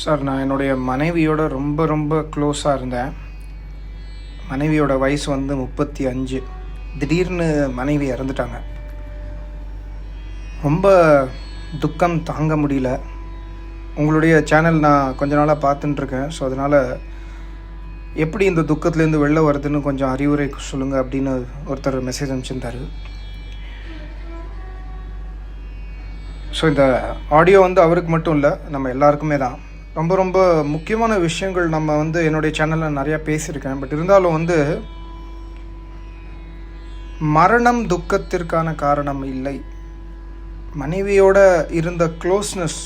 Sir நான் என்னுடைய மனைவியோட ரொம்ப ரொம்ப க்ளோஸாக இருந்தேன். மனைவியோட வயசு வந்து முப்பத்தி அஞ்சு. திடீர்னு மனைவி இறந்துட்டாங்க. ரொம்ப துக்கம் தாங்க முடியல. உங்களுடைய சேனல் நான் கொஞ்ச நாளாக பார்த்துட்டுருக்கேன். ஸோ அதனால் எப்படி இந்த துக்கத்துலேருந்து வெளில வருதுன்னு கொஞ்சம் அறிவுரை சொல்லுங்கள் அப்படின்னு ஒருத்தர் மெசேஜ் அனுப்பிச்சிருந்தாரு. ஸோ இந்த ஆடியோ வந்து அவருக்கு மட்டும் இல்லை நம்ம எல்லாருக்குமே தான். ரொம்ப ரொம்ப முக்கியமான விஷயங்கள் நம்ம வந்து என்னுடைய சேனலில் நிறையா பேசியிருக்கேன். பட் இருந்தாலும் வந்து மரணம் துக்கத்திற்கான காரணம் இல்லை. மனைவியோட இருந்த க்ளோஸ்னஸ்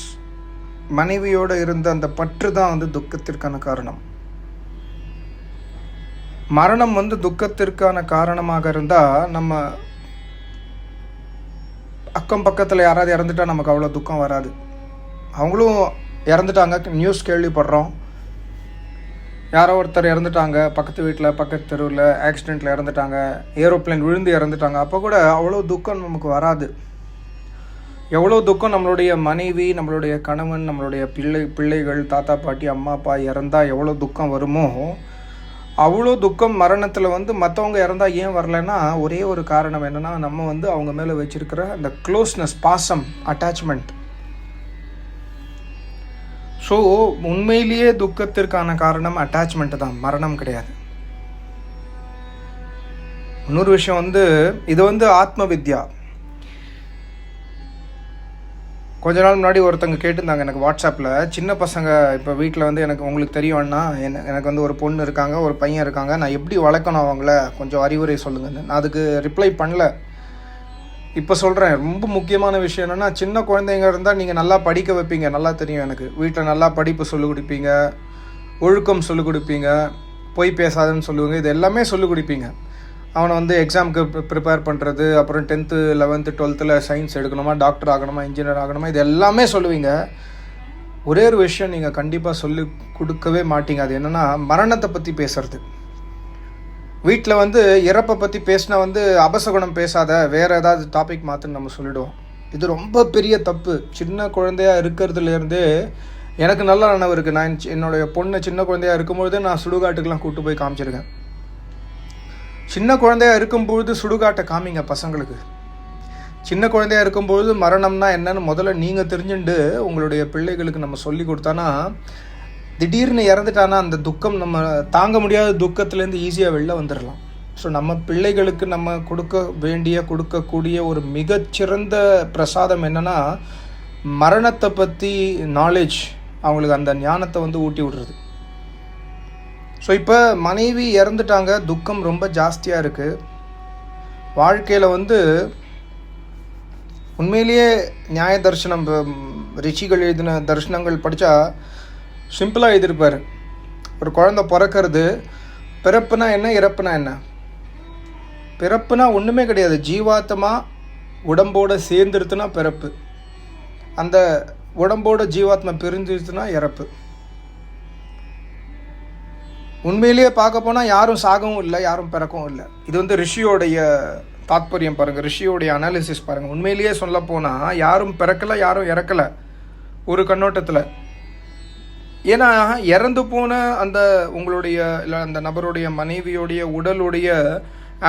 மனைவியோட இருந்த அந்த பற்று தான் வந்து துக்கத்திற்கான காரணம். மரணம் வந்து துக்கத்திற்கான காரணமாக இருந்தால் நம்ம அக்கம் பக்கத்தில் யாராவது இறந்துட்டால் நமக்கு அவ்வளோ துக்கம் வராது. அவங்களும் இறந்துட்டாங்க. நியூஸ் கேள்விப்படுறோம். யாரோ ஒருத்தர் இறந்துட்டாங்க. பக்கத்து வீட்டில் பக்கத்து தெருவில் ஆக்சிடெண்ட்டில் இறந்துட்டாங்க. ஏரோப்ளேன் விழுந்து இறந்துட்டாங்க. அப்போ கூட அவ்வளோ துக்கம் நமக்கு வராது. எவ்வளோ துக்கம் நம்மளுடைய மனைவி நம்மளுடைய கணவன் நம்மளுடைய பிள்ளை பிள்ளைகள் தாத்தா பாட்டி அம்மா அப்பா இறந்தால் எவ்வளோ துக்கம் வருமோ? அவ்வளோ துக்கம் மரணத்தில் வந்து மற்றவங்க இறந்தால் ஏன் வரலன்னா ஒரே ஒரு காரணம் என்னென்னா நம்ம வந்து அவங்க மேலே வச்சிருக்கிற அந்த க்ளோஸ்னஸ் பாசம் அட்டாச்மெண்ட் ஸோ உண்மையிலேயே துக்கத்திற்கான காரணம் அட்டாச்மெண்ட் தான். மரணம் கிடையாது. இன்னொரு விஷயம் வந்து இது வந்து ஆத்ம வித்யா கொஞ்ச நாள் முன்னாடி ஒருத்தங்க கேட்டிருந்தாங்க எனக்கு வாட்ஸ்அப்பில் சின்ன பசங்க இப்போ வீட்டில் வந்து எனக்கு உங்களுக்கு தெரியும்னா என்ன எனக்கு வந்து ஒரு பொண்ணு இருக்காங்க ஒரு பையன் இருக்காங்க நான் எப்படி வளர்க்கணும் அவங்கள? கொஞ்சம் அறிவுரை சொல்லுங்கன்னு. நான் அதுக்கு ரிப்ளை பண்ணல. இப்போ சொல்கிறேன் ரொம்ப முக்கியமான விஷயம் என்னென்னா சின்ன குழந்தைங்க இருந்தால் நீங்கள் நல்லா படிக்க வைப்பீங்க. நல்லா தெரியும் எனக்கு. வீட்டில் நல்லா படிப்பு சொல்லிக் கொடுப்பீங்க. ஒழுக்கம் சொல்லிக் கொடுப்பீங்க. பொய் பேசாதுன்னு சொல்லுவீங்க. இது எல்லாமே சொல்லிக் கொடுப்பீங்க. அவனை வந்து எக்ஸாமுக்கு ப்ரிப்பேர் பண்ணுறது அப்புறம் டென்த்து லெவன்த்து டுவெல்த்தில் சயின்ஸ் எடுக்கணுமா டாக்டர் ஆகணுமா இன்ஜினியர் ஆகணுமா இது எல்லாமே சொல்லுவீங்க. ஒரே ஒரு விஷயம் நீங்கள் கண்டிப்பாக சொல்லி கொடுக்கவே மாட்டீங்க. அது என்னென்னா மரணத்தை பற்றி பேசுகிறது வீட்டில் வந்து இறப்பை பற்றி பேசினா வந்து அபசகுணம் பேசாத வேறு ஏதாவது டாபிக் மாற்றுன்னு நம்ம சொல்லிடுவோம். இது ரொம்ப பெரிய தப்பு. சின்ன குழந்தையா இருக்கிறதுலேருந்தே எனக்கு நல்ல நினைவு இருக்குது நான் என்னுடைய பொண்ணு சின்ன குழந்தையா இருக்கும்பொழுதே நான் சுடுகாட்டுக்கெலாம் கூப்பிட்டு போய் காமிச்சிருக்கேன். சின்ன குழந்தையா இருக்கும்பொழுது சுடுகாட்டை காமிங்க பசங்களுக்கு. சின்ன குழந்தையா இருக்கும்பொழுது மரணம்னா என்னன்னு முதல்ல நீங்கள் தெரிஞ்சுண்டு உங்களுடைய பிள்ளைகளுக்கு நம்ம சொல்லி கொடுத்தானா திடீர்னு இறந்துட்டானா அந்த துக்கம் நம்ம தாங்க முடியாத துக்கத்துலேருந்து ஈஸியாக வெளில வந்துடலாம் ஸோ நம்ம பிள்ளைகளுக்கு நம்ம கொடுக்க வேண்டிய கொடுக்கக்கூடிய ஒரு மிகச்சிறந்த பிரசாதம் என்னென்னா மரணத்தை பற்றி நாலேஜ் அவங்களுக்கு அந்த ஞானத்தை வந்து ஊட்டி விடுறது. ஸோ இப்போ மனைவி இறந்துட்டாங்க துக்கம் ரொம்ப ஜாஸ்தியாக இருக்குது வாழ்க்கையில் வந்து உண்மையிலேயே நியாய தரிசனம் ரிஷிகள் எழுதின தரிசனங்கள் படித்தா சிம்பிளாக எழுதியிருப்பார் ஒரு குழந்த பிறக்கிறது பிறப்புனா என்ன இறப்புனா என்ன? பிறப்புனா ஒன்றுமே கிடையாது. ஜீவாத்தமாக உடம்போட சேர்ந்துருத்துனா பிறப்பு. அந்த உடம்போட ஜீவாத்மா பிரிஞ்சிருச்சுன்னா இறப்பு. உண்மையிலேயே பார்க்க போனால் யாரும் சாகவும் இல்லை யாரும் பிறக்கவும் இல்லை. இது வந்து ரிஷியோடைய தாத்பரியம் பாருங்கள் ரிஷியோடைய அனாலிசிஸ் பாருங்கள் உண்மையிலேயே சொல்ல போனால் யாரும் பிறக்கலை யாரும் இறக்கலை. ஒரு கண்ணோட்டத்தில். ஏன்னா இறந்து போன அந்த உங்களுடைய இல்லை அந்த நபருடைய மனைவியோடைய உடலுடைய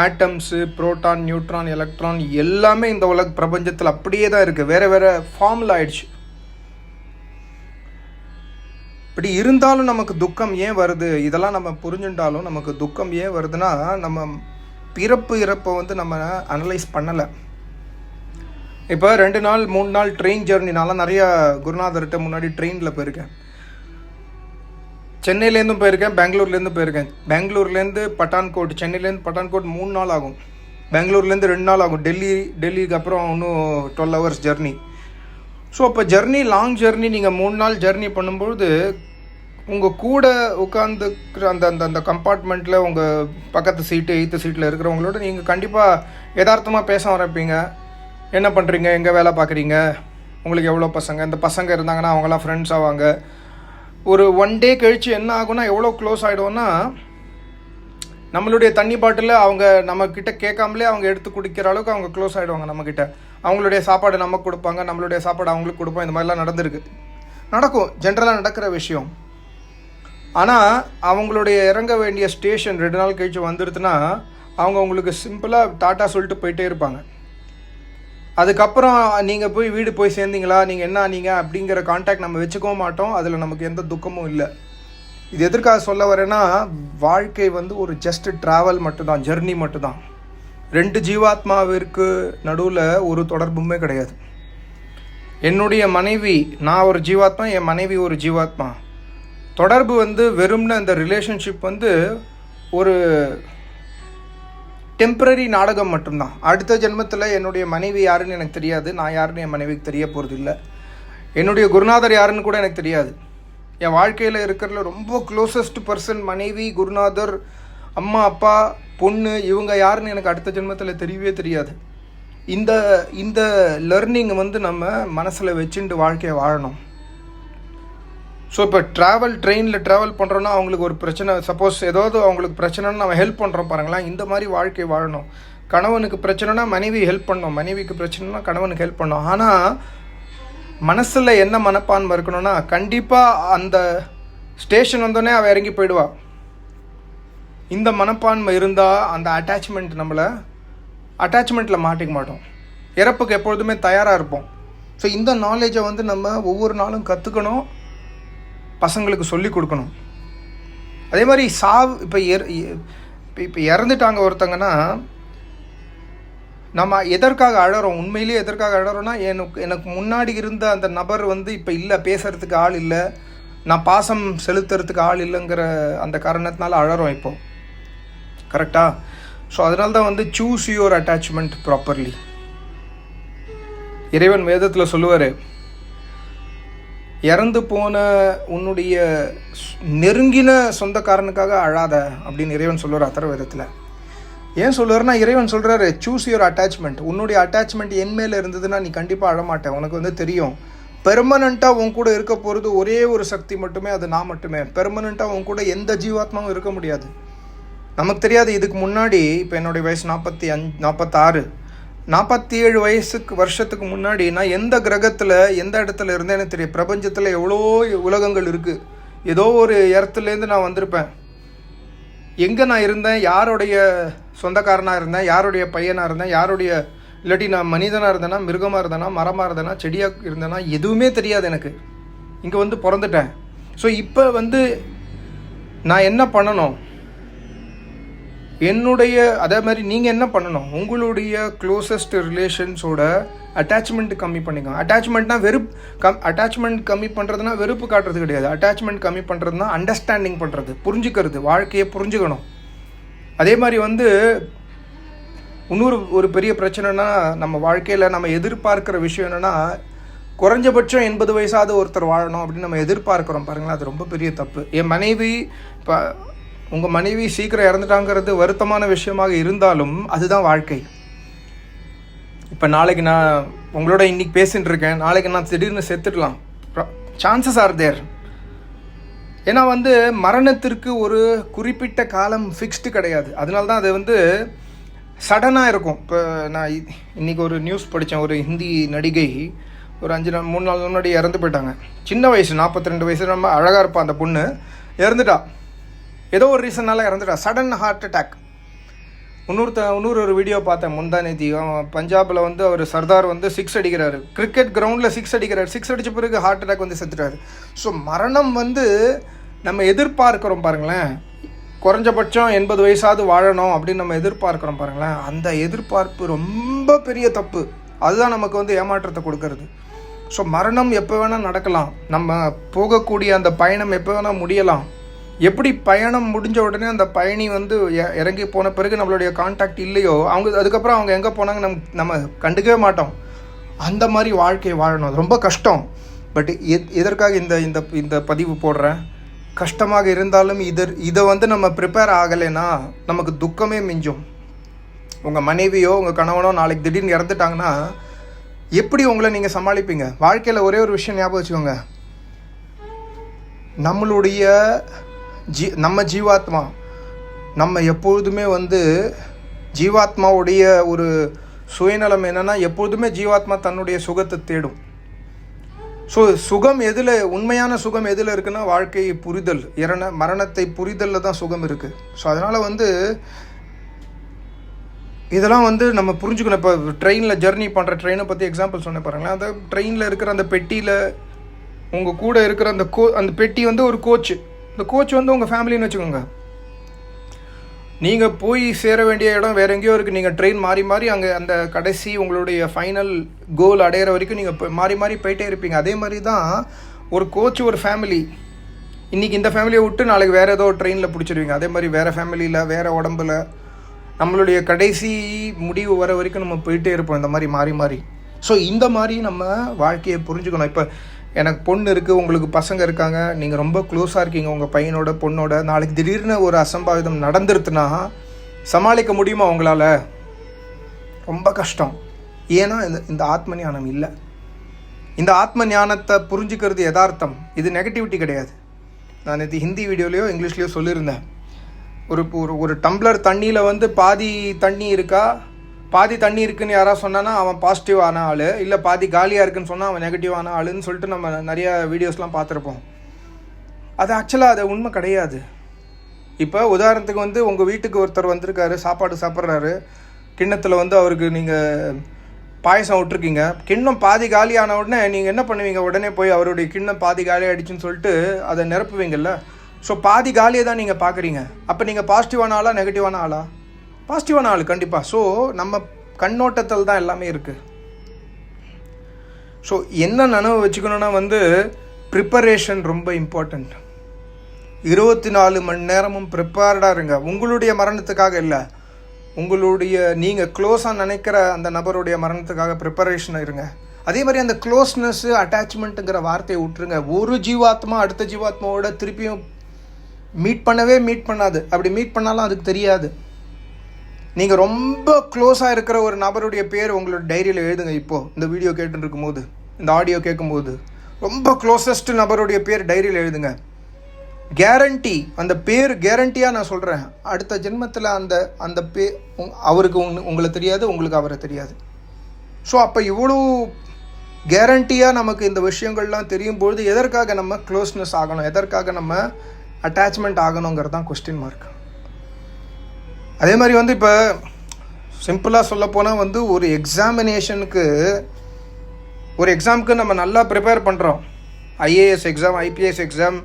ஆட்டம்ஸு புரோட்டான் நியூட்ரான் எலக்ட்ரான் எல்லாமே இந்த உலக பிரபஞ்சத்தில் அப்படியே தான் இருக்குது வேறு வேறு ஃபார்மில் ஆயிடுச்சு. இப்படி இருந்தாலும் நமக்கு துக்கம் ஏன் வருது? இதெல்லாம் நம்ம புரிஞ்சுட்டாலும் நமக்கு துக்கம் ஏன் வருதுன்னா நம்ம பிறப்பு இறப்பை வந்து நம்ம அனலைஸ் பண்ணலை. இப்போ ரெண்டு நாள் மூணு நாள் ட்ரெயின் ஜெர்னினால நிறையா குருநாதர்கிட்ட முன்னாடி ட்ரெயினில் போயிருக்கேன். சென்னையிலேருந்தும் போயிருக்கேன் பெங்களூர்லேருந்து போயிருக்கேன். பெங்களூர்லேருந்து பட்டான்கோட் சென்னையிலேருந்து பட்டான்கோட் மூணு நாள் ஆகும். பெங்களூர்லேருந்து ரெண்டு நாள் ஆகும். டெல்லி டெல்லிக்கு அப்புறம் இன்னும் டுவெல் ஹவர்ஸ் ஜெர்னி ஸோ அப்போ ஜெர்னி லாங் ஜெர்னி நீங்கள் மூணு நாள் ஜெர்னி பண்ணும்பொழுது உங்கள் கூட உட்காந்துக்கிற அந்த அந்த அந்த கம்பார்ட்மெண்ட்டில் உங்கள் பக்கத்து சீட்டு எய்த்து சீட்டில் இருக்கிறவங்களோட நீங்கள் கண்டிப்பாக யதார்த்தமாக பேச ஆரம்பிப்பீங்க. என்ன பண்ணுறீங்க எங்கே வேலை பார்க்குறீங்க? உங்களுக்கு எவ்வளோ பசங்க? இந்த பசங்க இருந்தாங்கன்னா அவங்களாம் ஃப்ரெண்ட்ஸ் ஆவாங்க. ஒரு ஒன் டே கழித்து என்ன ஆகும்னா எவ்வளோ க்ளோஸ் ஆகிடும்னா நம்மளுடைய தண்ணி பாட்டில் அவங்க நம்மக்கிட்ட கேட்காமலே அவங்க எடுத்து குடிக்கிற அளவுக்கு அவங்க க்ளோஸ் ஆகிடுவாங்க நம்மக்கிட்ட அவங்களுடைய சாப்பாடு நமக்கு கொடுப்பாங்க நம்மளுடைய சாப்பாடு அவங்களுக்கு கொடுப்போம். இந்த மாதிரிலாம் நடந்திருக்கு. நடக்கும். ஜென்ரலாக நடக்கிற விஷயம். ஆனால் அவங்களுடைய இறங்க வேண்டிய ஸ்டேஷன் ரெண்டு நாள் கழிச்சு வந்துடுதுன்னா அவங்க உங்களுக்கு சிம்பிளாக டாட்டா சொல்லிட்டு போயிட்டே இருப்பாங்க. அதுக்கப்புறம் நீங்கள் போய் வீடு போய் சேர்ந்தீங்களா? நீங்கள் என்ன ஆனீங்க? அப்படிங்கிற காண்டாக்ட் நம்ம வச்சுக்கவும் மாட்டோம். அதில் நமக்கு எந்த துக்கமும் இல்லை. இது எதற்காக சொல்ல வரேன்னா வாழ்க்கை வந்து ஒரு ஜஸ்ட் ட்ராவல் மட்டும்தான் ஜெர்னி மட்டும்தான். ரெண்டு ஜீவாத்மாவிற்கு நடுவில் ஒரு தொடர்புமே கிடையாது. என்னுடைய மனைவி நான் ஒரு ஜீவாத்மா என் மனைவி ஒரு ஜீவாத்மா. தொடர்பு வந்து வெறும்னு அந்த ரிலேஷன்ஷிப் வந்து ஒரு டெம்பரரி நாடகம் மட்டும்தான். அடுத்த ஜென்மத்தில் என்னுடைய மனைவி யாருன்னு எனக்கு தெரியாது. நான் யாருன்னு என் மனைவிக்கு தெரிய போகிறது இல்லை என்னுடைய குருநாதர் யாருன்னு கூட எனக்கு தெரியாது. என் வாழ்க்கையில் இருக்கிறதுல ரொம்ப க்ளோசஸ்ட் பர்சன் மனைவி குருநாதர் அம்மா அப்பா பொண்ணு இவங்க யாருன்னு எனக்கு அடுத்த ஜென்மத்தில் தெரியவே தெரியாது. இந்த இந்த லேர்னிங் வந்து நம்ம மனசில் வச்சுட்டு வாழ்க்கையை வாழணும். ஸோ இப்போ ட்ராவல் ட்ரெயினில் ட்ராவல் பண்ணுறோன்னா அவங்களுக்கு ஒரு பிரச்சனை. சப்போஸ் ஏதாவது அவங்களுக்கு பிரச்சனைன்னு நம்ம ஹெல்ப் பண்ணுறோம் பாருங்களேன். இந்த மாதிரி வாழ்க்கை வாழணும். கணவனுக்கு பிரச்சனைனா மனைவி ஹெல்ப் பண்ணணும் மனைவிக்கு பிரச்சனைனா கணவனுக்கு ஹெல்ப் பண்ணணும் ஆனால் மனசில் என்ன மனப்பான்மை இருக்கணும்னா கண்டிப்பாக அந்த ஸ்டேஷன் வந்தோடனே அவள் இறங்கி போயிடுவா. இந்த மனப்பான்மை இருந்தால் அந்த அட்டாச்மெண்ட் நம்மளை அட்டாச்மெண்ட்டில் மாட்டிக்க மாட்டோம். இறப்புக்கு எப்பொழுதுமே தயாராக இருப்போம். ஸோ இந்த நாலேஜை வந்து நம்ம ஒவ்வொரு நாளும் கற்றுக்கணும் பசங்களுக்கு சொல்லி கொடுக்கணும். அதே மாதிரி சாவு இப்போ இப்போ இப்போ இறந்துட்டாங்க ஒருத்தங்கன்னா நம்ம எதற்காக அழறோம்? உண்மையிலேயே எதற்காக அழறோம்னா எனக்கு எனக்கு முன்னாடி இருந்த அந்த நபர் வந்து இப்போ இல்லை பேசுகிறதுக்கு ஆள் இல்லை நான் பாசம் செலுத்துறதுக்கு ஆள் இல்லைங்கிற அந்த காரணத்தினால அழறோம் இப்போ. கரெக்டா ஸோ அதனால தான் வந்து சூஸ் யுவர் அட்டாச்மெண்ட் ப்ராப்பர்லி இறைவன் வேதத்தில் சொல்லுவார் இறந்து போன உன்னுடைய நெருங்கின சொந்தக்காரனுக்காக அழாத அப்படின்னு இறைவன் சொல்லுவார் அத்தரவதத்தில். ஏன் சொல்லுவார்னா இறைவன் சொல்கிறாரு சூஸ் யுவர் அட்டாச்மெண்ட் உன்னுடைய அட்டாச்மெண்ட் என் மேலே இருந்ததுன்னா நீ கண்டிப்பாக அழமாட்டேன் உனக்கு வந்து தெரியும். பெர்மனண்ட்டாக உன் கூட இருக்க போகிறது ஒரே ஒரு சக்தி மட்டுமே அது நான் மட்டுமே. பெர்மனண்ட்டாக உன் கூட எந்த ஜீவாத்மாவும் இருக்க முடியாது. நமக்கு தெரியாது இதுக்கு முன்னாடி இப்போ என்னுடைய வயசு நாற்பத்தி அஞ்சு நாற்பத்தாறு நாற்பத்தி ஏழு வயசுக்கு வருஷத்துக்கு முன்னாடி நான் எந்த கிரகத்தில் எந்த இடத்துல இருந்தேன்னு தெரியும். பிரபஞ்சத்தில் எவ்வளோ உலகங்கள் இருக்குது ஏதோ ஒரு இடத்துலேருந்து நான் வந்திருப்பேன். எங்கே நான் இருந்தேன்? யாருடைய சொந்தக்காரனாக இருந்தேன்? யாருடைய பையனாக இருந்தேன்? யாருடைய இல்லாட்டி நான் மனிதனாக இருந்தேனா மிருகமாக இருந்தேனா மரமாக இருந்தேனா செடியாக இருந்தேனா எதுவுமே தெரியாது எனக்கு. இங்கே வந்து பிறந்துட்டேன். ஸோ இப்போ வந்து நான் என்ன பண்ணணும்? என்னுடைய அதே மாதிரி நீங்கள் என்ன பண்ணணும்? உங்களுடைய க்ளோசஸ்ட் ரிலேஷன்ஸோட அட்டாச்மெண்ட் கம்மி பண்ணிக்கோங்க அட்டாச்மெண்ட்னா வெறுப்பு கம் அட்டாச்மெண்ட் கம்மி பண்ணுறதுனா வெறுப்பு காட்டுறது கிடையாது. அட்டாச்மெண்ட் கம்மி பண்ணுறதுனா அண்டர்ஸ்டாண்டிங் பண்ணுறது புரிஞ்சுக்கிறது வாழ்க்கையை புரிஞ்சுக்கணும். அதே மாதிரி வந்து இன்னொரு ஒரு பெரிய பிரச்சனைனா நம்ம வாழ்க்கையில் நம்ம எதிர்பார்க்குற விஷயம் என்னென்னா குறைஞ்சபட்சம் எண்பது வயசாவது ஒருத்தர் வாழணும் அப்படின்னு நம்ம எதிர்பார்க்குறோம். பாருங்களேன் அது ரொம்ப பெரிய தப்பு. என் மனைவி இப்போ உங்கள் மனைவி சீக்கிரம் இறந்துட்டாங்கிறது வருத்தமான விஷயமாக இருந்தாலும் அதுதான் வாழ்க்கை. இப்போ நாளைக்கு நான் உங்களோட இன்னைக்கு பேசிகிட்டு இருக்கேன். நாளைக்கு நான் திடீர்னு செத்துடலாம். சான்சஸ் ஆர் தேர் ஏன்னா வந்து மரணத்திற்கு ஒரு குறிப்பிட்ட காலம் ஃபிக்ஸ்டு கிடையாது. அதனால தான் அது வந்து சடனாக இருக்கும். இப்போ நான் இன்றைக்கி இன்னைக்கு ஒரு நியூஸ் படித்தேன் ஒரு ஹிந்தி நடிகை ஒரு அஞ்சு நாள் மூணு நாள் முன்னாடி இறந்து போயிட்டாங்க. சின்ன வயசு நாற்பத்தி ரெண்டு வயசு ரொம்ப அழகாக இருப்பான் அந்த பொண்ணு. இறந்துட்டா. ஏதோ ஒரு ரீசனால் இறந்துட்டான். சடன் ஹார்ட் அட்டாக் இன்னொருத்த இன்னொரு ஒரு வீடியோ பார்த்தேன் முந்தா பஞ்சாபில் வந்து அவர் சர்தார் வந்து சிக்ஸ் அடிக்கிறாரு. கிரிக்கெட் கிரவுண்டில் சிக்ஸ் அடிக்கிறார். சிக்ஸ் அடித்த பிறகு ஹார்ட் அட்டாக் வந்து செத்துட்டாரு. ஸோ மரணம் வந்து நம்ம எதிர்பார்க்குறோம் பாருங்களேன். குறைஞ்சபட்சம் எண்பது வயசாவது வாழணும் அப்படின்னு நம்ம எதிர்பார்க்குறோம் பாருங்களேன். அந்த எதிர்பார்ப்பு ரொம்ப பெரிய தப்பு. அதுதான் நமக்கு வந்து ஏமாற்றத்தை கொடுக்கறது. ஸோ மரணம் எப்போ வேணால் நடக்கலாம். நம்ம போகக்கூடிய அந்த பயணம் எப்போ வேணால் முடியலாம். எப்படி பயணம் முடிஞ்ச உடனே அந்த பயணி வந்து இறங்கி போன பிறகு நம்மளுடைய காண்டாக்ட் இல்லையோ அவங்க அதுக்கப்புறம் அவங்க எங்கே போனாங்க நம் நம்ம கண்டுக்கவே மாட்டோம். அந்த மாதிரி வாழ்க்கையை வாழணும். அது ரொம்ப கஷ்டம். பட் எதற்காக இந்த இந்த இந்த பதிவு போடுறேன்? கஷ்டமாக இருந்தாலும் இதர் இதை வந்து நம்ம ப்ரிப்பேர் ஆகலைன்னா நமக்கு துக்கமே மிஞ்சும். உங்கள் மனைவியோ உங்கள் கணவனோ நாளைக்கு திடீர்னு இறந்துட்டாங்கன்னா எப்படி உங்களை நீங்கள் சமாளிப்பீங்க? வாழ்க்கையில் ஒரே ஒரு விஷயம் ஞாபகம் வச்சுக்கோங்க. நம்மளுடைய ஜீ நம்ம ஜீவாத்மா நம்ம எப்பொழுதுமே வந்து ஜீவாத்மாவுடைய ஒரு சுயநலம் என்னென்னா எப்பொழுதுமே ஜீவாத்மா தன்னுடைய சுகத்தை தேடும். ஸோ சுகம் எதில் உண்மையான சுகம் எதில் இருக்குன்னா வாழ்க்கையை புரிதல் இரண மரணத்தை புரிதலில் தான் சுகம் இருக்குது ஸோ அதனால் வந்து இதெல்லாம் வந்து நம்ம புரிஞ்சுக்கணும். இப்போ ட்ரெயினில் ஜர்னி பண்ணுற ட்ரெயினை பற்றி எக்ஸாம்பிள் சொன்னேன் பாருங்களேன். அந்த ட்ரெயினில் இருக்கிற அந்த பெட்டியில் உங்கள் கூட இருக்கிற அந்த கோ அந்த பெட்டி வந்து ஒரு கோச்சு இந்த கோச் வந்து உங்கள் ஃபேமிலின்னு வச்சுக்கோங்க. நீங்கள் போய் சேர வேண்டிய இடம் வேற எங்கேயோ இருக்குது நீங்கள் ட்ரெயின் மாறி மாறி அங்கே அந்த கடைசி உங்களுடைய ஃபைனல் கோல் அடையிற வரைக்கும் நீங்கள் மாறி மாறி போயிட்டே இருப்பீங்க. அதே மாதிரி தான் ஒரு கோச் ஒரு ஃபேமிலி இன்றைக்கி இந்த ஃபேமிலியை விட்டு நாளைக்கு வேறு ஏதோ ட்ரெயினில் பிடிச்சிருவீங்க. அதே மாதிரி வேறு ஃபேமிலியில் வேறு உடம்புல நம்மளுடைய கடைசி முடிவு வர வரைக்கும் நம்ம போயிட்டே இருப்போம். இந்த மாதிரி மாறி மாறி. ஸோ இந்த மாதிரி நம்ம வாழ்க்கையை புரிஞ்சுக்கணும். இப்போ எனக்கு பொண்ணு இருக்குது உங்களுக்கு பசங்க இருக்காங்க நீங்கள் ரொம்ப க்ளோஸாக இருக்கீங்க உங்கள் பையனோட பொண்ணோட. நாளைக்கு திடீர்னு ஒரு அசம்பாவிதம் நடந்துருத்துனா சமாளிக்க முடியுமா உங்களால்? ரொம்ப கஷ்டம். ஏன்னா இந்த இந்த ஆத்ம ஞானம் இல்லை. இந்த ஆத்ம ஞானத்தை புரிஞ்சுக்கிறது யதார்த்தம். இது நெகட்டிவிட்டி கிடையாது. நான் இது ஹிந்தி வீடியோலையோ இங்கிலீஷ்லேயோ சொல்லியிருந்தேன். ஒரு ஒரு ஒரு டம்ளர் தண்ணியில் வந்து பாதி தண்ணி இருக்கா? பாதி தண்ணி இருக்குன்னு யாராவது சொன்னான்னா அவன் பாசிட்டிவ் ஆன ஆள். இல்லை பாதி காலியாக இருக்குன்னு சொன்னால் அவன் நெகட்டிவ் ஆன ஆளுன்னு சொல்லிட்டு நம்ம நிறைய வீடியோஸ்லாம் பார்த்துருப்போம். அது ஆக்சுவலாக அது உண்மை கிடையாது. இப்போ உதாரணத்துக்கு வந்து உங்கள் வீட்டுக்கு ஒருத்தர் வந்திருக்காரு சாப்பாடு சாப்பிட்றாரு. கிண்ணத்தில் வந்து அவருக்கு நீங்கள் பாயசம் விட்ருக்கீங்க கிண்ணம் பாதி காலியான உடனே நீங்கள் என்ன பண்ணுவீங்க? உடனே போய் அவருடைய கிண்ணம் பாதி காலி ஆகிடுச்சின்னு சொல்லிட்டு அதை நிரப்புவீங்கல்ல. ஸோ பாதி காலியை தான் நீங்கள் பார்க்குறீங்க. அப்போ நீங்கள் பாசிட்டிவான ஆளா நெகட்டிவான ஆளா? பாசிட்டிவான ஆள் கண்டிப்பாக ஸோ நம்ம கண்ணோட்டத்தில் தான் எல்லாமே இருக்குது ஸோ என்ன நனவு வச்சுக்கணுன்னா வந்து ப்ரிப்பரேஷன் ரொம்ப இம்பார்ட்டண்ட் இருபத்தி நாலு மணி நேரமும் ப்ரிப்பேர்டாக இருங்க. உங்களுடைய மரணத்துக்காக இல்லை. உங்களுடைய நீங்கள் க்ளோஸாக நினைக்கிற அந்த நபருடைய மரணத்துக்காக ப்ரிப்பரேஷன் இருங்க. அதே மாதிரி அந்த க்ளோஸ்னஸ்ஸு அட்டாச்மெண்ட்டுங்கிற வார்த்தையை விட்டுருங்க. ஒரு ஜீவாத்மா அடுத்த ஜீவாத்மாவோட திருப்பியும் மீட் பண்ணவே மீட் பண்ணாது. அப்படி மீட் பண்ணாலும் அதுக்கு தெரியாது. நீங்கள் ரொம்ப க்ளோஸாக இருக்கிற ஒரு நபருடைய பேர் உங்களோட டைரியில் எழுதுங்க இப்போது இந்த வீடியோ கேட்டுருக்கும் இருக்கும்போது இந்த ஆடியோ கேட்கும்போது. ரொம்ப க்ளோசஸ்ட் நபருடைய பேர் டைரியில் எழுதுங்க. கேரண்டி அந்த பேர் கேரண்டியாக நான் சொல்கிறேன் அடுத்த ஜென்மத்தில் அந்த அந்த பே அவருக்கு உங்களை தெரியாது உங்களுக்கு அவரை தெரியாது. ஸோ அப்போ இவ்வளோ கேரண்டியாக நமக்கு இந்த விஷயங்கள்லாம் தெரியும் பொழுது எதற்காக நம்ம க்ளோஸ்னஸ் ஆகணும்? எதற்காக நம்ம அட்டாச்மெண்ட் ஆகணுங்கிறது தான் கொஸ்டின் மார்க் அதே மாதிரி வந்து இப்போ சிம்பிளாக சொல்லப்போனால் வந்து ஒரு எக்ஸாமினேஷனுக்கு ஒரு எக்ஸாமுக்கு நம்ம நல்லா ப்ரிப்பேர் பண்ணுறோம் ஐஏஎஸ் எக்ஸாம் ஐபிஎஸ் எக்ஸாம்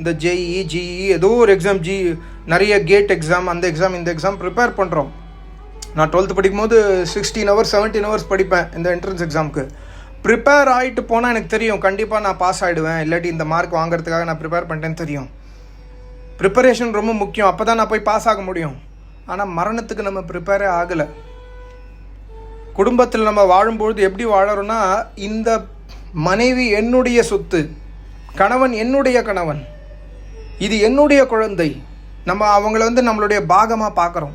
இந்த ஜேஇ ஜிஇ ஏதோ ஒரு எக்ஸாம் ஜி நிறைய கேட் எக்ஸாம் அந்த எக்ஸாம் இந்த எக்ஸாம் ப்ரிப்பேர் பண்ணுறோம் நான் டுவெல்த்து படிக்கும்போது சிக்ஸ்டீன் ஹவர்ஸ் செவன்டீன் ஹவர்ஸ் படிப்பேன் இந்த என்ட்ரன்ஸ் எக்ஸாமுக்கு ப்ரிப்பேர் ஆகிட்டு போனால் எனக்கு தெரியும். கண்டிப்பாக நான் பாஸ் ஆகிடுவேன் இல்லாட்டி இந்த மார்க் வாங்குறதுக்காக நான் ப்ரிப்பேர் பண்ணிட்டேன்னு தெரியும். ப்ரிப்பரேஷன் ரொம்ப முக்கியம். அப்போ தான் நான் போய் பாஸ் ஆக முடியும். ஆனால் மரணத்துக்கு நம்ம ப்ரிப்பேரே ஆகலை. குடும்பத்தில் நம்ம வாழும்பொழுது எப்படி வாழறோம்னா இந்த மனைவி என்னுடைய சொத்து கணவன் என்னுடைய கணவன் இது என்னுடைய குழந்தை நம்ம அவங்கள வந்து நம்மளுடைய பாகமாக பார்க்குறோம்.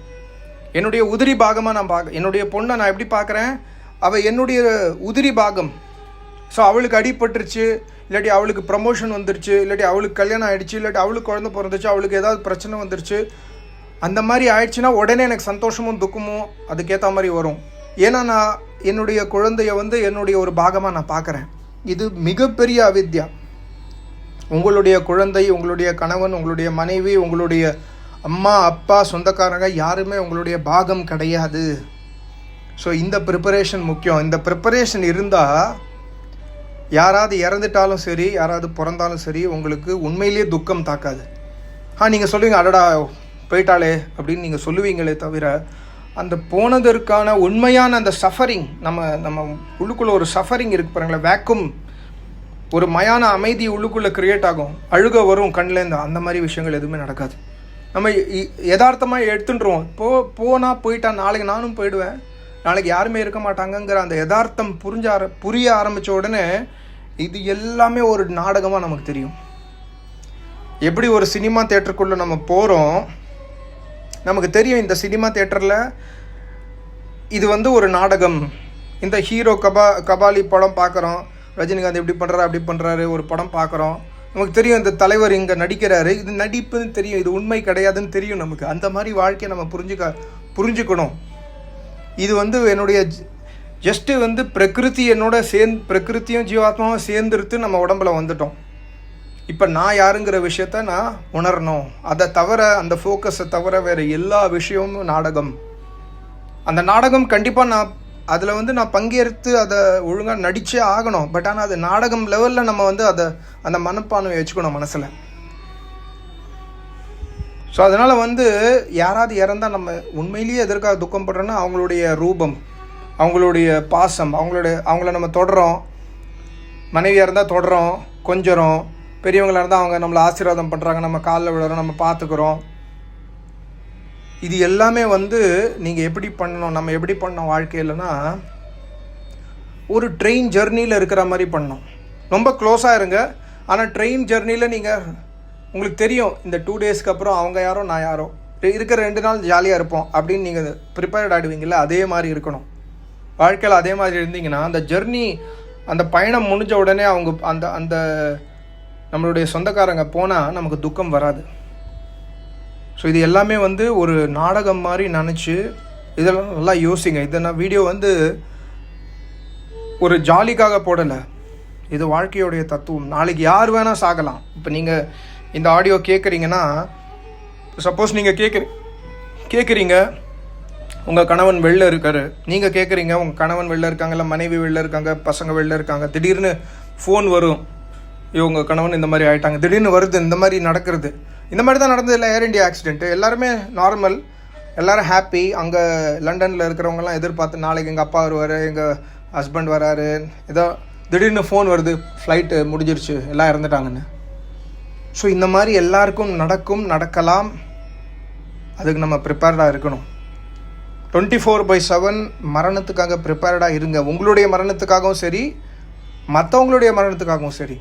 என்னுடைய உதிரி பாகமாக நான் பார்க்க என்னுடைய பொண்ணை நான் எப்படி பார்க்குறேன்? அவள் என்னுடைய உதிரி பாகம். ஸோ அவளுக்கு அடிபட்டுருச்சு இல்லாட்டி அவளுக்கு ப்ரமோஷன் வந்துருச்சு இல்லாட்டி அவளுக்கு கல்யாணம் ஆயிடுச்சு இல்லாட்டி அவளுக்கு குழந்த பிறந்துச்சு அவளுக்கு ஏதாவது பிரச்சனை வந்துருச்சு அந்த மாதிரி ஆயிடுச்சுன்னா உடனே எனக்கு சந்தோஷமும் துக்கமும் அதுக்கேற்ற மாதிரி வரும். ஏன்னா நான் என்னுடைய குழந்தைய வந்து என்னுடைய ஒரு பாகமாக நான் பார்க்குறேன் இது மிகப்பெரிய அவித்யா. உங்களுடைய குழந்தை உங்களுடைய கணவன் உங்களுடைய மனைவி உங்களுடைய அம்மா அப்பா சொந்தக்காரங்க யாருமே உங்களுடைய பாகம் கிடையாது. ஸோ இந்த ப்ரிப்பரேஷன் முக்கியம். இந்த ப்ரிப்பரேஷன் இருந்தால் யாராவது இறந்துட்டாலும் சரி யாராவது பிறந்தாலும் சரி உங்களுக்கு உண்மையிலேயே துக்கம் தாக்காது. ஆ நீங்கள் சொல்லுவீங்க அடடா போயிட்டாளே அப்படின்னு நீங்கள் சொல்லுவீங்களே தவிர அந்த போனதற்கான உண்மையான அந்த சஃபரிங் நம்ம நம்ம உள்ளுக்குள்ளே ஒரு சஃபரிங் இருக்கு பாருங்களேன் வேக்கும் ஒரு மயான அமைதி உள்ளுக்குள்ளே கிரியேட் ஆகும். அழுக வரும் கண்ணிலேருந்து அந்த மாதிரி விஷயங்கள் எதுவுமே நடக்காது. நம்ம யதார்த்தமாக எடுத்துட்டுருவோம். போ போனால் போயிட்டா நாளைக்கு நானும் போயிடுவேன். நாளைக்கு யாருமே இருக்க மாட்டாங்கங்கிற அந்த யதார்த்தம் புரிஞ்ச ஆர புரிய ஆரம்பித்த உடனே இது எல்லாமே ஒரு நாடகமாக நமக்கு தெரியும். எப்படி ஒரு சினிமா தேட்டருக்குள்ளே நம்ம போகிறோம் நமக்கு தெரியும் இந்த சினிமா தேட்டரில் இது வந்து ஒரு நாடகம். இந்த ஹீரோ கபா கபாலி படம் பார்க்குறோம் ரஜினிகாந்த் இப்படி பண்ணுறாரு அப்படி பண்ணுறாரு ஒரு படம் பார்க்குறோம் நமக்கு தெரியும் இந்த தலைவர் இங்கே நடிக்கிறாரு. இது நடிப்புன்னு தெரியும். இது உண்மை கிடையாதுன்னு தெரியும் நமக்கு. அந்த மாதிரி வாழ்க்கையை நம்ம புரிஞ்சுக்க புரிஞ்சுக்கணும். இது வந்து என்னுடைய ஜஸ்ட்டு வந்து பிரகிருதி என்னோட சேர்ந்து பிரகிருத்தியும் ஜீவாத்மாவும் சேர்ந்துருத்து நம்ம உடம்புல வந்துட்டோம். இப்போ நான் யாருங்கிற விஷயத்த நான் உணரணும். அதை தவிர அந்த ஃபோக்கஸை தவிர வேறு எல்லா விஷயமும் நாடகம். அந்த நாடகம் கண்டிப்பாக நான் அதில் வந்து நான் பங்கேற்று அதை ஒழுங்காக நடித்தே ஆகணும். பட் ஆனால் அது நாடகம் லெவலில் நம்ம வந்து அதை அந்த மனப்பான்மை வச்சுக்கணும் மனசில். ஸோ அதனால் வந்து யாராவது இறந்தால் நம்ம உண்மையிலேயே எதற்காக துக்கம் படுறோன்னா அவங்களுடைய ரூபம் அவங்களுடைய பாசம் அவங்களுடைய அவங்கள நம்ம தொடரோம் மனைவியாக இருந்தால் தொடரோம் கொஞ்சம் பெரியவங்களாக இருந்தால் அவங்க நம்மளை ஆசீர்வாதம் பண்ணுறாங்க நம்ம காலில் விழுறோம் நம்ம பார்த்துக்குறோம். இது எல்லாமே வந்து நீங்கள் எப்படி பண்ணணும் நம்ம எப்படி பண்ணோம் வாழ்க்கையிலனா ஒரு ட்ரெயின் ஜெர்னியில் இருக்கிற மாதிரி பண்ணோம் ரொம்ப க்ளோஸாக இருங்க. ஆனால் ட்ரெயின் ஜெர்னியில் நீங்கள் உங்களுக்கு தெரியும் இந்த டூ டேஸ்க்கு அப்புறம் அவங்க யாரோ நான் யாரோ. இருக்கிற ரெண்டு நாள் ஜாலியாக இருப்போம் அப்படின்னு நீங்கள் ப்ரிப்பேர்ட் ஆகிடுவீங்கள அதே மாதிரி இருக்கணும். வாழ்க்கையில் அதே மாதிரி இருந்தீங்கன்னா அந்த ஜெர்னி அந்த பயணம் முடிஞ்ச உடனே அவங்க அந்த அந்த நம்மளுடைய சொந்தக்காரங்க போனால் நமக்கு துக்கம் வராது. ஸோ இது எல்லாமே வந்து ஒரு நாடகம் மாதிரி நினச்சி இதெல்லாம் நல்லா யோசிங்க. இதை நான் வீடியோ வந்து ஒரு ஜாலிக்காக போடலை. இது வாழ்க்கையோடைய தத்துவம். நாளைக்கு யார் வேணால் சாகலாம். இப்போ நீங்கள் இந்த ஆடியோ கேட்குறீங்கன்னா சப்போஸ் நீங்கள் கேட்குற கேட்குறீங்க உங்கள் கணவன் வெளில இருக்காரு. நீங்கள் கேட்குறீங்க உங்கள் கணவன் வெளில இருக்காங்க இல்லை மனைவி வெளில இருக்காங்க பசங்க வெளில இருக்காங்க திடீர்னு ஃபோன் வரும். இவங்க கணவன் இந்த மாதிரி ஆயிட்டாங்க. திடீர்னு வருது இந்த மாதிரி நடக்கிறது. இந்த மாதிரி தான் நடந்தது இல்லை ஏர் இண்டியா ஆக்சிடென்ட்டு எல்லாருமே நார்மல் எல்லாரும் ஹாப்பி அங்கே லண்டனில் இருக்கிறவங்கலாம் எதிர்பார்த்து நாளைக்கு எங்கள் அப்பா வருவார் எங்கள் ஹஸ்பண்ட் வராரு. ஏதோ திடீர்னு ஃபோன் வருது ஃப்ளைட்டு முடிஞ்சிருச்சு எல்லாம் இறந்துட்டாங்கன்னு. ஸோ இந்த மாதிரி எல்லாருக்கும் நடக்கும் நடக்கலாம். அதுக்கு நம்ம ப்ரிப்பேர்டாக இருக்கணும். டுவெண்ட்டி ஃபோர் பை செவன் மரணத்துக்காக ப்ரிப்பேர்டாக இருங்க. உங்களுடைய மரணத்துக்காகவும் சரி மற்றவங்களுடைய மரணத்துக்காகவும் சரி.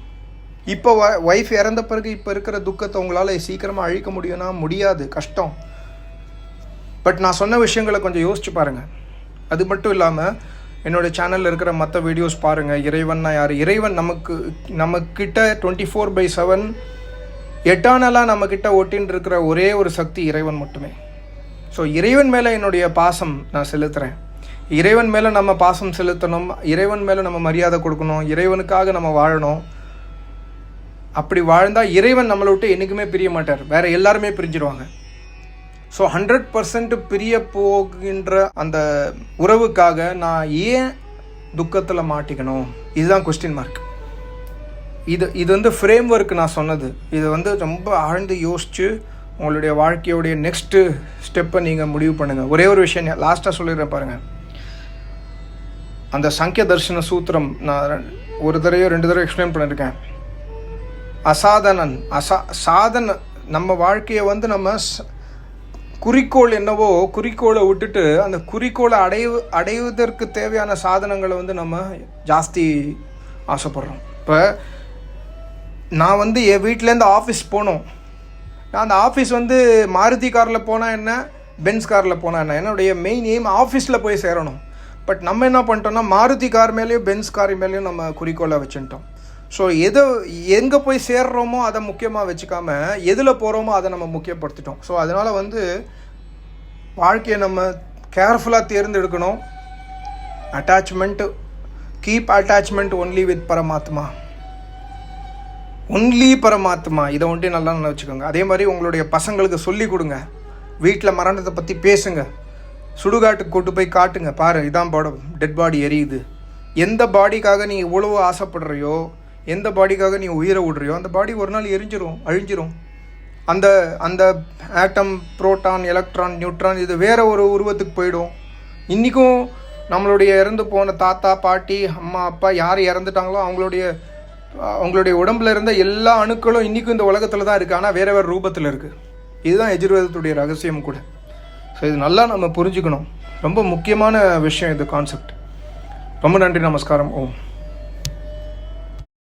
இப்போ வ ஒய்ஃப் இறந்த பிறகு இப்போ இருக்கிற துக்கத்தை உங்களால் சீக்கிரமாக அழிக்க முடியும்னா முடியாது கஷ்டம். பட் நான் சொன்ன விஷயங்களை கொஞ்சம் யோசிச்சு பாருங்கள் அது மட்டும் இல்லாமல் என்னோடய சேனலில் இருக்கிற மற்ற வீடியோஸ் பாருங்கள் இறைவன்னா யார்? இறைவன் நமக்கு நம்மக்கிட்ட டுவெண்ட்டி ஃபோர் பை செவன் எட்டானலாக நம்மக்கிட்ட ஒட்டின்னு இருக்கிற ஒரே ஒரு சக்தி இறைவன் மட்டுமே. ஸோ இறைவன் மேலே என்னுடைய பாசம் நான் செலுத்துகிறேன் இறைவன் மேலே நம்ம பாசம் செலுத்தணும். இறைவன் மேலே நம்ம மரியாதை கொடுக்கணும். இறைவனுக்காக நம்ம வாழணும். அப்படி வாழ்ந்தால் இறைவன் நம்மளை விட்டு என்றைக்குமே பிரிய மாட்டார். வேற எல்லாருமே பிரிஞ்சிருவாங்க. ஸோ ஹண்ட்ரட் பர்சன்ட் பிரிய போகின்ற அந்த உறவுக்காக நான் ஏன் துக்கத்தில் மாட்டிக்கணும்? இதுதான் கொஸ்டின் மார்க் இது இது வந்து ஃப்ரேம் ஒர்க் நான் சொன்னது. இது வந்து ரொம்ப ஆழ்ந்து யோசித்து உங்களுடைய வாழ்க்கையோடைய நெக்ஸ்ட்டு ஸ்டெப்பை நீங்கள் முடிவு பண்ணுங்கள் ஒரே ஒரு விஷயம் லாஸ்ட்டாக சொல்லிடுறேன் பாருங்கள் அந்த சங்கிய தர்ஷன சூத்திரம் நான் ஒரு தடவையோ ரெண்டு தடவை எக்ஸ்பிளைன் பண்ணியிருக்கேன் அசாதனன் அசா சாதன நம்ம வாழ்க்கையை வந்து நம்ம குறிக்கோள் என்னவோ குறிக்கோளை விட்டுட்டு அந்த குறிக்கோளை அடைவு அடைவதற்கு தேவையான சாதனங்களை வந்து நம்ம ஜாஸ்தி ஆசைப்படுறோம். இப்போ நான் வந்து என் வீட்டிலேருந்து ஆஃபீஸ் போனோம். நான் அந்த ஆஃபீஸ் வந்து மாருதி காரில் போனால் என்ன பென்ஸ் காரில் போனால் என்ன என்னுடைய மெயின் எய்ம் ஆஃபீஸில் போய் சேரணும். பட் நம்ம என்ன பண்ணிட்டோம்னா மாருதி கார் மேலேயும் பென்ஸ் கார் மேலேயும் நம்ம குறிக்கோளை வச்சுட்டோம். ஸோ எதை எங்கே போய் சேர்றோமோ அதை முக்கியமாக வச்சுக்காம எதில் போகிறோமோ அதை நம்ம முக்கியப்படுத்திட்டோம். ஸோ அதனால் வந்து வாழ்க்கையை நம்ம கேர்ஃபுல்லாக தேர்ந்தெடுக்கணும். Attachment keep attachment only with Paramatma only Paramatma இதை ஒன்றே நல்லா நல்லா வச்சுக்கோங்க. அதே மாதிரி உங்களுடைய பசங்களுக்கு சொல்லி கொடுங்க. வீட்டில் மரணத்தை பற்றி பேசுங்க. சுடுகாட்டுக்கு கூட்டு போய் காட்டுங்க. பாரு இதான் பாட டெட் பாடி எரியுது. எந்த பாடிக்காக நீ இவ்வளவு ஆசைப்படுறியோ எந்த பாடிக்காக நீ உயிரை விடுறியோ அந்த பாடி ஒரு நாள் எரிஞ்சிரும் அழிஞ்சிரும். அந்த அந்த ஆட்டம் புரோட்டான் எலக்ட்ரான் நியூட்ரான் இது வேற ஒரு உருவத்துக்கு போயிடும். இன்றைக்கும் நம்மளுடைய இறந்து போன தாத்தா பாட்டி அம்மா அப்பா யார் இறந்துட்டாங்களோ அவங்களுடைய அவங்களுடைய உடம்புல இருந்த எல்லா அணுக்களும் இன்றைக்கும் இந்த உலகத்தில் தான் இருக்குது ஆனால் வேறு வேறு ரூபத்தில் இருக்குது இதுதான் எஜுர்வேதத்துடைய ரகசியம் கூட. ஸோ இது நல்லா நம்ம புரிஞ்சுக்கணும். ரொம்ப முக்கியமான விஷயம் இது கான்செப்ட் ரொம்ப நன்றி நமஸ்காரம். ஓம்.